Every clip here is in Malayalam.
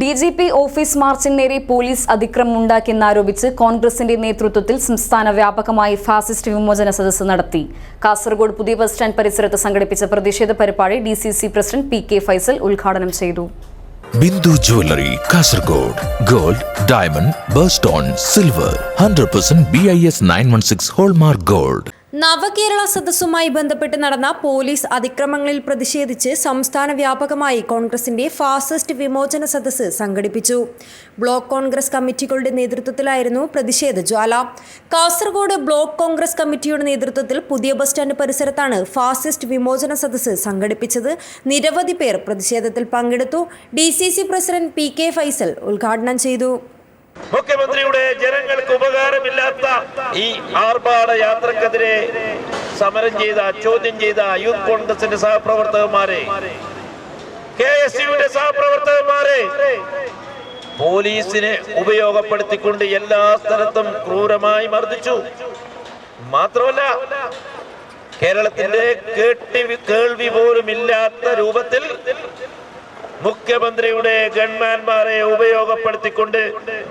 ഡി ജി പി ഓഫീസ് മാർച്ചിന് നേരെ പോലീസ് അതിക്രമമുണ്ടാക്കിയെന്നാരോപിച്ച് കോൺഗ്രസിന്റെ നേതൃത്വത്തിൽ സംസ്ഥാന വ്യാപകമായി ഫാസിസ്റ്റ് വിമോചന സദസ്സ് നടത്തി. കാസർഗോഡ് പുതിയ ബസ് സ്റ്റാൻഡ് പരിസരത്ത് സംഘടിപ്പിച്ച പ്രതിഷേധ പരിപാടി D C C president P K Faisal ഉദ്ഘാടനം ചെയ്തു. Bindu jewellery Kasaragod. Gold diamond birthstone silver. Hundred percent B I S nine one six hallmark gold. Navakerala സദസ്സുമായി ബന്ധപ്പെട്ട് നടന്ന പോലീസ് അതിക്രമങ്ങളിൽ പ്രതിഷേധിച്ച് സംസ്ഥാന വ്യാപകമായി കോൺഗ്രസിന്റെ ഫാസിസ്റ്റ് വിമോചന സദസ്സ് സംഘടിപ്പിച്ചു. ബ്ലോക്ക് കോൺഗ്രസ് കമ്മിറ്റികളുടെ നേതൃത്വത്തിലായിരുന്നു പ്രതിഷേധ ജ്വാല. കാസർഗോഡ് ബ്ലോക്ക് കോൺഗ്രസ് കമ്മിറ്റിയുടെ നേതൃത്വത്തിൽ പുതിയ ബസ് സ്റ്റാൻഡ് പരിസരത്താണ് ഫാസിസ്റ്റ് വിമോചന സദസ്സ് സംഘടിപ്പിച്ചത്. നിരവധി പേർ പ്രതിഷേധത്തിൽ പങ്കെടുത്തു. D president P K Faisal ഉദ്ഘാടനം ചെയ്തു. മുഖ്യമന്ത്രിയുടെ ജനങ്ങൾക്ക് ഉപകാരമില്ലാത്ത ഈ ആർഭാട യാത്രക്കെതിരെ സമരം ചെയ്ത ചോദ്യം ചെയ്ത യൂത്ത് കോൺഗ്രസിന്റെ സഹപ്രവർത്തകന്മാരെ കെ എസ് യുവിന്റെ സഹപ്രവർത്തകന്മാരെ പോലീസിനെ ഉപയോഗപ്പെടുത്തിക്കൊണ്ട് എല്ലാ സ്ഥലത്തും ക്രൂരമായി മർദ്ദിച്ചു. മാത്രമല്ല കേരളത്തിന്റെ കേട്ടി കേൾവി പോലും ഇല്ലാത്ത രൂപത്തിൽ മുഖ്യമന്ത്രിയുടെ ഗൺമാൻമാരെ ഉപയോഗപ്പെടുത്തിക്കൊണ്ട്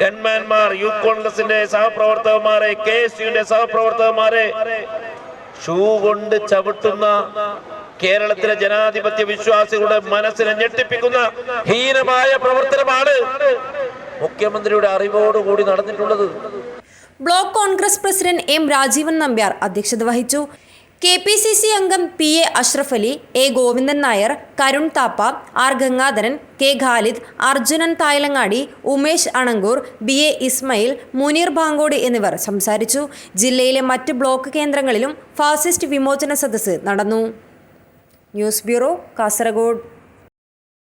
ഗൺമാൻമാർ യൂത്ത് കോൺഗ്രസിന്റെ സഹപ്രവർത്തകന്മാരെ കെ എസ് യുവിന്റെ സഹപ്രവർത്തകന്മാരെ ഷൂ കൊണ്ട് ചവിട്ടുന്ന കേരളത്തിലെ ജനാധിപത്യ വിശ്വാസികളുടെ മനസ്സിനെ ഞെട്ടിപ്പിക്കുന്ന ഹീനമായ പ്രവർത്തനമാണ് മുഖ്യമന്ത്രിയുടെ അറിവോടുകൂടി നടന്നിട്ടുള്ളത്. Block Congress president M Rajeevan Nambiar അധ്യക്ഷത വഹിച്ചു. കെ പി സി സി അംഗം P A Ashraf Ali A Govindan Nair Karun Thappa R Gangadharan K Khalid Arjunan Thayalangadi Umesh Anangoor B A Ismail Muneer Bankode എന്നിവർ സംസാരിച്ചു. ജില്ലയിലെ മറ്റ് ബ്ലോക്ക് കേന്ദ്രങ്ങളിലും ഫാസിസ്റ്റ് വിമോചന സദസ്സ് നടന്നു. News bureau Kasaragod.